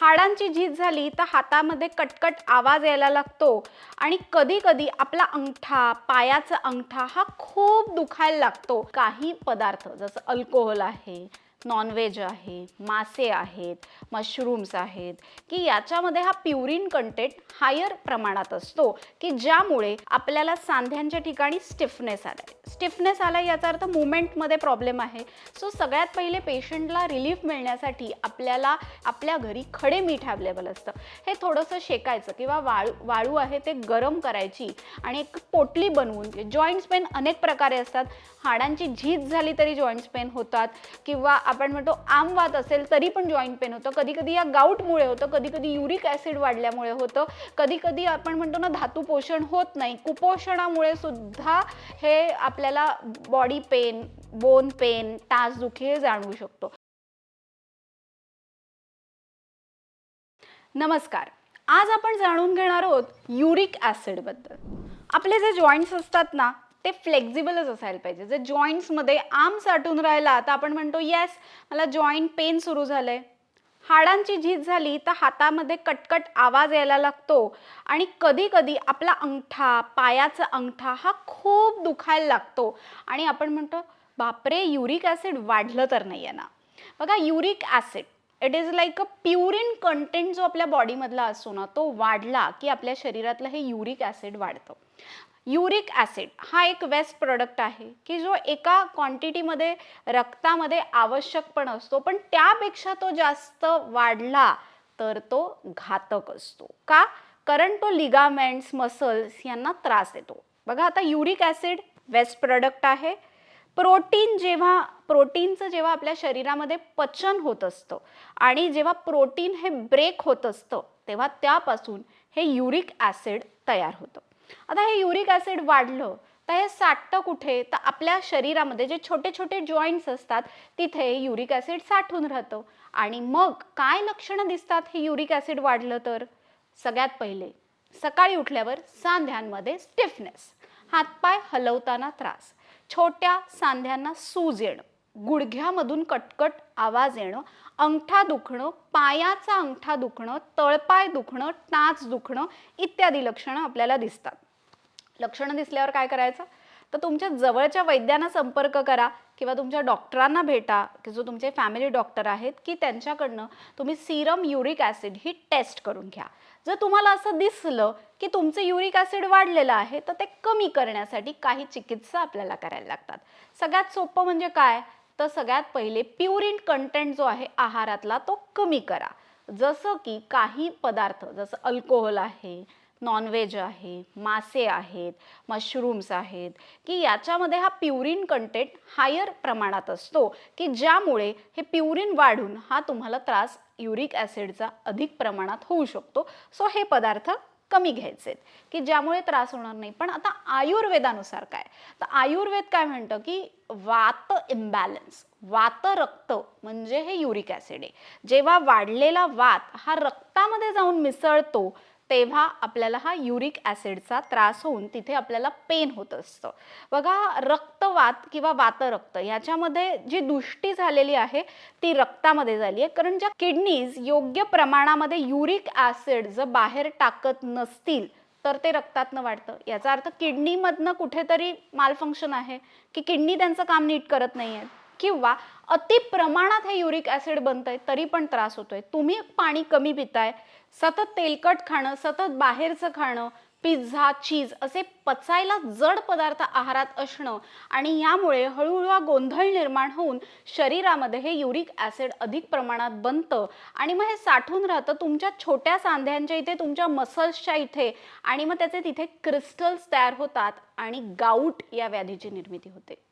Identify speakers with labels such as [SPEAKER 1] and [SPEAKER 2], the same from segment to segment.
[SPEAKER 1] हाडांची झीज झाली तर हातामध्ये कटकट आवाज यायला लागतो. आणि कधी कधी आपला अंगठा पायाचा अंगठा हा खूप दुखायला लागतो. काही पदार्थ जसं अल्कोहोल आहे नॉनव्हेज आहे मासे आहेत मशरूम्स आहेत की याच्यामध्ये हा प्युरिन कंटेंट हायर प्रमाणात असतो की ज्यामुळे आपल्याला सांध्यांच्या ठिकाणी स्टिफनेस आलाय. स्टिफनेस आला याचा अर्थ मुवमेंटमध्ये प्रॉब्लेम आहे. सो सगळ्यात पहिले पेशंटला रिलीफ मिळण्यासाठी आपल्याला आपल्या घरी खडे मीठ अवेलेबल असतं. हे थोडंसं शेकायचं किंवा वाळू वाळू आहे ते गरम करायची आणि एक पोटली बनवून जॉईंट्स पेन अनेक प्रकारे असतात. हाडांची झीज झाली तरी जॉईंट्स पेन होतात किंवा आपण म्हणतो आमवात असेल तरी पण जॉईंट पेन होतं. कधी कधी या गाऊटमुळे होतं कधी कधी युरिक ॲसिड वाढल्यामुळे होतं. कधी कधी आपण म्हणतो ना धातू पोषण होत नाही. कुपोषणामुळे सुद्धा हे आपल्याला बॉडी पेन बोन पेन तासदुखी हे जाणवू शकतो. नमस्कार. आज आपण जाणून घेणार आहोत युरिक ॲसिडबद्दल आपले जे जॉईंट्स असतात ना ते फ्लेक्झिबलच असायला पाहिजे. जर जॉईंट्समध्ये आम साठून राहिला तर आपण म्हणतो येस मला जॉईंट पेन सुरू झालंय. हाडांची झीज झाली तर हातामध्ये कटकट आवाज यायला लागतो. आणि कधी कधी आपला अंगठा पायाचा अंगठा हा खूप दुखायला लागतो. आणि आपण म्हणतो बापरे युरिक ॲसिड वाढलं तर नाही आहे ना. बघा uric acid it is like a purine content जो आपल्या बॉडीमधला असतो ना तो वाढला की आपल्या शरीरातलं हे युरिक ॲसिड वाढतं. युरिक ॲसिड हा एक वेस्ट प्रोडक्ट आहे की जो एका क्वांटिटीमध्ये रक्तामध्ये आवश्यक पण असतो पण त्यापेक्षा तो जास्त वाढला तर तो घातक असतो. का? कारण तो लिगामेंट्स मसल्स यांना त्रास देतो. बघा आता युरिक ॲसिड वेस्ट प्रोडक्ट आहे. प्रोटीन जेव्हा प्रोटीनचं जेव्हा आपल्या शरीरामध्ये पचन होत असतं आणि जेव्हा प्रोटीन हे ब्रेक होत असतं तेव्हा त्यापासून हे युरिक ॲसिड तयार होतं. आता हे युरिक ॲसिड वाढलं तर हे साठतं कुठे? तर आपल्या शरीरामध्ये जे छोटे छोटे जॉईंट्स असतात तिथे युरिक ॲसिड साठून राहतं. आणि मग काय लक्षणं दिसतात हे युरिक ॲसिड वाढलं तर? सगळ्यात पहिले सकाळी उठल्यावर सांध्यांमध्ये स्टिफनेस हातपाय हलवताना त्रास छोट्या सांध्यांना सूज येणं. गुडघ्यामधून कटकट आवाज येणं अंगठा दुखणं पायाचा अंगठा दुखणं तळपाय दुखणं टाच दुखणं इत्यादी लक्षणं आपल्याला दिसतात. लक्षणं दिसल्यावर काय करायचं? तर तुमच्या जवळच्या वैद्यांना संपर्क करा किंवा तुमच्या डॉक्टरांना भेटा की जो तुमचे फॅमिली डॉक्टर आहेत की त्यांच्याकडनं तुम्ही सिरम युरिक ॲसिड ही टेस्ट करून घ्या. जर तुम्हाला असं दिसलं की तुमचं युरिक ॲसिड वाढलेलं आहे तर ते कमी करण्यासाठी काही चिकित्सा आपल्याला करायला लागतात. सगळ्यात सोपं म्हणजे काय? तर सगळ्यात पहिले प्युरिन कंटेंट जो आहे आहारातला तो कमी करा. जसं की काही पदार्थ जसं अल्कोहोल आहे नॉनव्हेज आहे मासे आहेत मशरूम्स आहेत की याच्यामध्ये हा प्युरिन कंटेंट हायर प्रमाणात असतो की ज्यामुळे हे प्युरिन वाढून हा तुम्हाला त्रास युरिक ॲसिडचा अधिक प्रमाणात होऊ शकतो. सो हे पदार्थ कमी घ्यायचे की ज्यामुळे त्रास होणार नाही. पण आता आयुर्वेदानुसार काय? तर आयुर्वेद काय म्हणतं की वात इम्बॅलन्स वात रक्त म्हणजे हे युरिक ॲसिड आहे. जेव्हा वाढलेला वात हा रक्तामध्ये जाऊन मिसळतो तेव्हा आपल्याला हा युरिक ॲसिडचा त्रास होऊन तिथे आपल्याला पेन होत असतं. बघा रक्तवात किंवा वातरक्त याच्यामध्ये जी दुष्टी झालेली आहे ती रक्तामध्ये झाली आहे. कारण ज्या किडनीज योग्य प्रमाणामध्ये युरिक ॲसिड जर बाहेर टाकत नसतील तर ते रक्तातनं वाढतं. याचा अर्थ किडनीमधनं कुठेतरी मालफंक्शन आहे की किडनी त्यांचं काम नीट करत नाही आहे किंवा अति प्रमाणात हे युरिक ॲसिड बनतंय तरी पण त्रास होतोय. तुम्ही पाणी कमी पिताय सतत तेलकट खाणं सतत बाहेरचं खाणं पिझ्झा चीज असे पचायला जड पदार्थ आहारात असणं आणि यामुळे हळूहळू हा गोंधळ निर्माण होऊन शरीरामध्ये हे युरिक ॲसिड अधिक प्रमाणात बनतं आणि मग हे साठून राहतं तुमच्या छोट्या सांध्यांच्या इथे तुमच्या मसल्सच्या इथे आणि मग त्याचे तिथे क्रिस्टल्स तयार होतात आणि गाऊट या व्याधीची निर्मिती होते.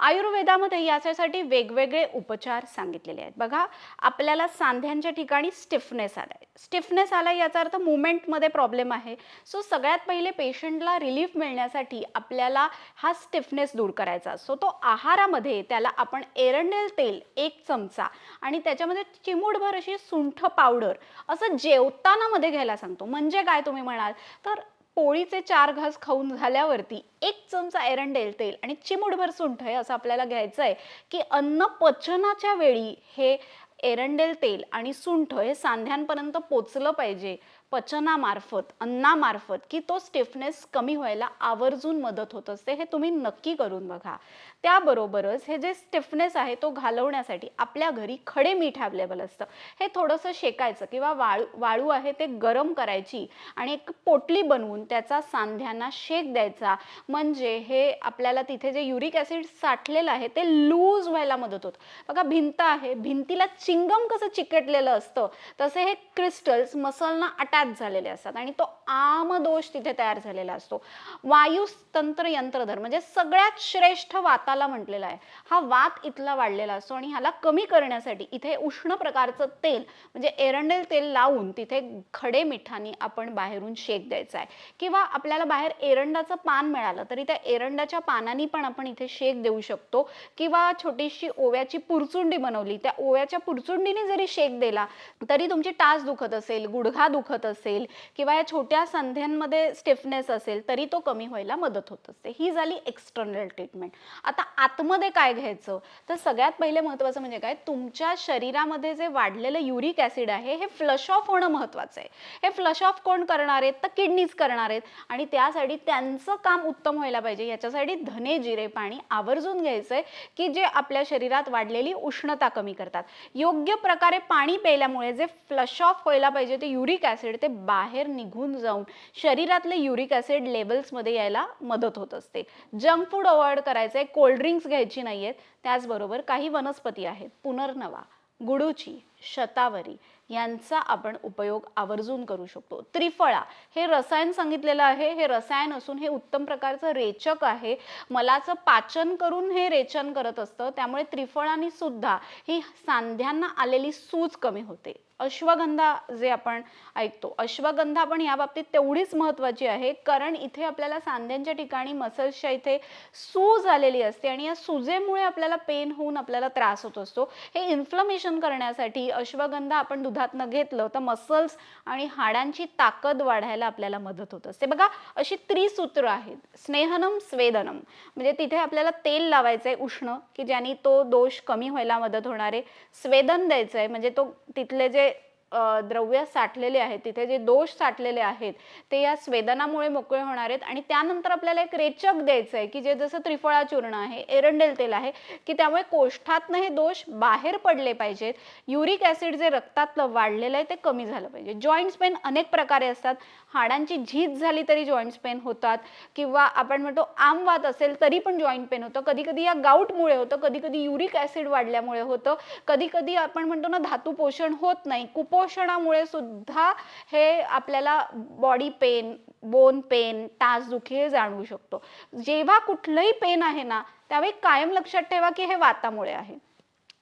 [SPEAKER 1] आयुर्वेदामध्ये याच्यासाठी वेगवेगळे उपचार सांगितलेले आहेत. बघा आपल्याला सांध्यांच्या ठिकाणी स्टिफनेस आलाय. स्टिफनेस आलाय याचा अर्थ मुवमेंटमध्ये प्रॉब्लेम आहे. सो सगळ्यात पहिले पेशंटला रिलीफ मिळण्यासाठी आपल्याला हा स्टिफनेस दूर करायचा असतो. तो आहारामध्ये त्याला आपण एरंडेल तेल एक चमचा आणि त्याच्यामध्ये चिमूटभर अशी सुंठ पावडर असं जेवताना मध्ये घ्यायला सांगतो. म्हणजे काय तुम्ही म्हणाल? तर पोळीचे चार घास खाऊन झाल्यावरती एक चमचा एरंडेल तेल आणि चिमूटभर सुंठ आहे असं आपल्याला घ्यायचं आहे की अन्न पचनाच्या वेळी हे एरंडेल तेल आणि सुंठ हे सांध्यांपर्यंत पोचलं पाहिजे. पचनामार्फत अन्नामार्फत की तो स्टिफनेस कमी व्हायला आवर्जून मदत होत असते हे तुम्ही नक्की करून बघा. त्याबरोबरच हे जे स्टिफनेस आहे तो घालवण्यासाठी आपल्या घरी खडे मीठ अवेलेबल असतं. हे थोडंसं शेकायचं किंवा वाळू वाळू आहे ते गरम करायची आणि एक पोटली बनवून त्याचा सांध्यांना शेक द्यायचा. म्हणजे हे आपल्याला तिथे जे युरिक ॲसिड साठलेलं आहे ते लूज व्हायला मदत होतं. बघा भिंत आहे भिंतीला चिंगम कसं चिकटलेलं असतं तसे हे क्रिस्टल्स मसलना अटॅच झालेले असतात आणि तो आमदोष तिथे तयार झालेला असतो. वायुस्तंत्र यंत्रधर म्हणजे सगळ्यात श्रेष्ठ वाताला म्हटलेला आहे. हा वात इथला वाढलेला असतो आणि ह्याला कमी करण्यासाठी इथे उष्ण प्रकारचं तेल म्हणजे एरंडेल तेल लावून तिथे खडे मिठानी आपण बाहेरून शेक द्यायचा आहे. किंवा आपल्याला बाहेर एरंडाचं पान मिळालं तरी त्या एरंडाच्या पानांनी पण आपण इथे शेक देऊ शकतो. किंवा छोटीशी ओव्याची पुरचुंडी बनवली त्या ओव्याच्या पुरचुंडीने जरी शेक दिला तरी तुमची टास दुखत असेल गुडघा दुखत असेल किंवा या छोट्या संध्यांमध्ये स्टिफनेस असेल तरी तो कमी व्हायला मदत होत असते. ही झाली एक्सटर्नल ट्रीटमेंट आता आतमध्ये काय घ्यायचं? तर सगळ्यात पहिले महत्त्वाचं म्हणजे काय? तुमच्या शरीरामध्ये जे वाढलेलं युरिक ॲसिड आहे हे फ्लश ऑफ होणं महत्त्वाचं आहे. हे फ्लश ऑफ कोण करणार आहेत? तर किडनीज करणार आहेत. आणि त्यासाठी त्यांचं काम उत्तम व्हायला पाहिजे. याच्यासाठी धने जिरे पाणी आवर्जून घ्यायचं आहे की जे आपल्या शरीरात वाढलेली उष्णता कमी करतात. योग्य प्रकारे पाणी प्यायल्यामुळे जे फ्लश ऑफ व्हायला पाहिजे ते युरिक ॲसिड ते बाहेर निघून जाऊन शरीरातले युरिक ॲसिड लेवल्समध्ये यायला मदत होत असते. जंक फूड अवॉइड करायचं आहे कोल्ड्रिंक्स घ्यायची नाही आहेत त्याचबरोबर काही वनस्पती आहेत पुनर्नवा गुडूची शतावरी यांचा आपण उपयोग आवर्जून करू शकतो. त्रिफळा हे रसायन सांगितलेलं आहे. हे रसायन असून हे उत्तम प्रकारचं रेचक आहे. मलाचं पाचन करून हे रेचन करत असतं. त्यामुळे त्रिफळाने सुद्धा ही सांध्यांना आलेली सूज कमी होते. अश्वगंधा जे आपण ऐकतो अश्वगंधा पण या बाबतीत तेवढीच महत्त्वाची आहे. कारण इथे आपल्याला सांध्यांच्या ठिकाणी मसल्सच्या इथे सूज आलेली असते आणि या सुजेमुळे आपल्याला पेन होऊन आपल्याला त्रास होत असतो. हे इन्फ्लमेशन करण्यासाठी अश्वगंधा आपण दुधातनं घेतलं तर मसल्स आणि हाडांची ताकद वाढायला आपल्याला मदत होत असते. बघा अशी त्रिसूत्र आहेत. स्नेहनम स्वेदनम. म्हणजे तिथे आपल्याला तेल लावायचं आहे उष्ण की ज्याने तो दोष कमी व्हायला मदत होणार. आहे स्वेदन द्यायचं आहे म्हणजे तो तिथले जे द्रव्य साठलेले आहेत तिथे जे दोष साठलेले आहेत ते या स्वेदनामुळे मोकळे होणार आहेत. आणि त्यानंतर आपल्याला एक रेचक द्यायचं आहे की जे जसं त्रिफळा चूर्ण आहे एरंडेल तेल आहे की त्यामुळे कोष्ठातनं हे दोष बाहेर पडले पाहिजेत. युरिक ॲसिड जे रक्तातलं वाढलेलं आहे ते कमी झालं पाहिजे. जॉईंट्स पेन अनेक प्रकारे असतात. हाडांची झीज झाली तरी जॉईंट्स पेन होतात. किंवा आपण म्हणतो आमवात असेल तरी पण जॉईंट पेन होतं. कधी कधी या गाऊटमुळे होतं. कधी कधी युरिक ॲसिड वाढल्यामुळे होतं. कधी कधी आपण म्हणतो ना धातू पोषण होत नाही. कुपोषणामुळे सुद्धा हे आपल्याला बॉडी पेन बोन पेन तासदुखी हे जाणवू शकतो. जेव्हा कुठलंही पेन आहे ना त्यावेळी कायम लक्षात ठेवा की हे वातामुळे आहे.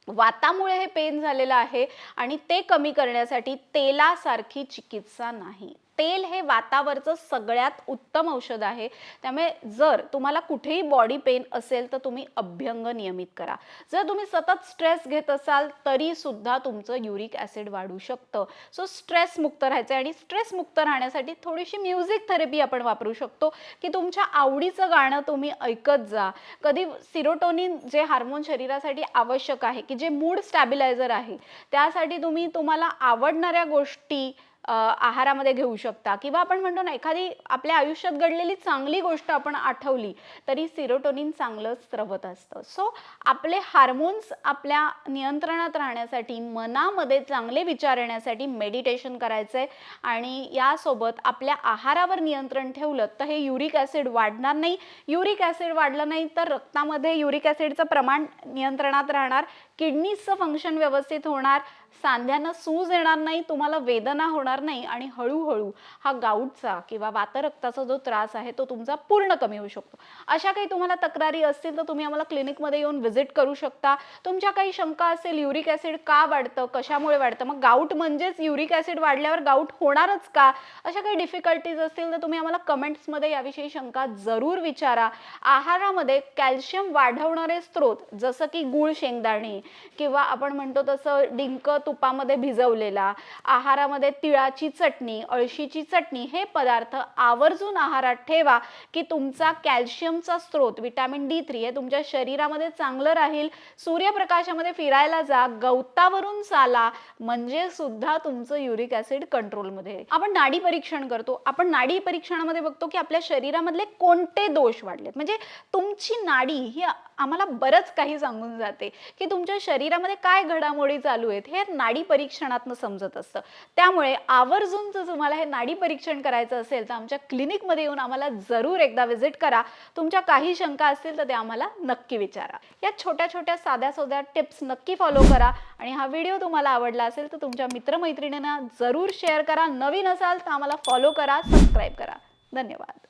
[SPEAKER 1] वातामुळे हे पेन झालेलं आहे आणि ते कमी करण्यासाठी तेलासारखी चिकित्सा नाही. तेल हे वातावरचं सगळ्यात उत्तम औषध आहे. त्यामुळे जर तुम्हाला कुठेही बॉडी पेन असेल तर तुम्ही अभ्यंग नियमित करा. जर तुम्ही सतत स्ट्रेस घेत असाल तरी सुद्धा तुमचं युरिक ॲसिड वाढू शकतं. सो स्ट्रेस मुक्त राहायचं आणि स्ट्रेस मुक्त राहण्यासाठी थोडीशी म्युझिक थेरपी आपण वापरू शकतो की तुमच्या आवडीचं गाणं तुम्ही ऐकत जा. कधी सिरोटोनिन जे हार्मोन शरीरासाठी आवश्यक आहे की जे मूड स्टॅबिलायझर आहे त्यासाठी तुम्ही तुम्हाला आवडणाऱ्या गोष्टी आहारामध्ये घेऊ शकता. किंवा आपण म्हणतो ना एखादी आपल्या आयुष्यात घडलेली चांगली गोष्ट आपण आठवली तरी सिरोटोनिन चांगलं स्रवत असतं. सो आपले हार्मोन्स आपल्या नियंत्रणात राहण्यासाठी मनामध्ये चांगले विचार येण्यासाठी मेडिटेशन करायचं आहे आणि यासोबत आपल्या आहारावर नियंत्रण ठेवलं तर हे युरिक ॲसिड वाढणार नाही. युरिक ॲसिड वाढलं नाही तर रक्तामध्ये युरिक ॲसिडचं प्रमाण नियंत्रणात राहणार. किडनीचं फंक्शन व्यवस्थित होणार. सांध्यांना सूज येणार नाही तुम्हाला वेदना होणार नाही आणि हळूहळू हा गाऊटचा किंवा वातरक्ताचा जो त्रास आहे तो तुमचा पूर्ण कमी होऊ शकतो. अशा काही तुम्हाला तक्रारी असतील तर तुम्ही आम्हाला क्लिनिकमध्ये येऊन व्हिजिट करू शकता. तुमच्या काही शंका असेल युरिक ॲसिड का वाढतं कशामुळे वाढतं? मग गाऊट म्हणजेच युरिक ॲसिड वाढल्यावर गाऊट होणारच का? अशा काही डिफिकल्टीज असतील तर तुम्ही आम्हाला कमेंट्समध्ये याविषयी शंका जरूर विचारा. आहारामध्ये कॅल्शियम वाढवणारे स्रोत जसं की गुळ शेंगदाणे किंवा आपण म्हणतो तसं डिंक तुपामध्ये भिजवलेला आहारामध्ये तिळाची चटणी अळशीची चटणी हे पदार्थ आवर्जून आहारात ठेवा की तुमचा कॅल्शियमचा स्रोत विटॅमिन डी थ्री हे तुमच्या शरीरामध्ये चांगलं राहील. सूर्यप्रकाशामध्ये फिरायला जा गवतावरून चाला म्हणजे सुद्धा तुमचं युरिक ऍसिड कंट्रोलमध्ये आपण नाडी परीक्षण करतो. आपण नाडी परीक्षणामध्ये बघतो की आपल्या शरीरामधले कोणते दोष वाढलेत. म्हणजे तुमची नाडी ही आम्हाला बरंच काही सांगून जाते की तुमच्या शरीरामध्ये काय घडामोडी चालू आहेत हे नाडी परीक्षणातनं समजत असतं. त्यामुळे आवर्जून जर तुम्हाला हे नाडी परीक्षण करायचं असेल तर आमच्या क्लिनिकमध्ये येऊन आम्हाला जरूर एकदा व्हिजिट करा. तुमच्या काही शंका असतील तर ते आम्हाला नक्की विचारा. या छोट्या छोट्या साध्या सोध्या टिप्स नक्की फॉलो करा. आणि हा व्हिडिओ तुम्हाला आवडला असेल तर तुमच्या मित्रमैत्रिणींना जरूर शेअर करा. नवीन असाल तर आम्हाला फॉलो करा सबस्क्राईब करा. धन्यवाद.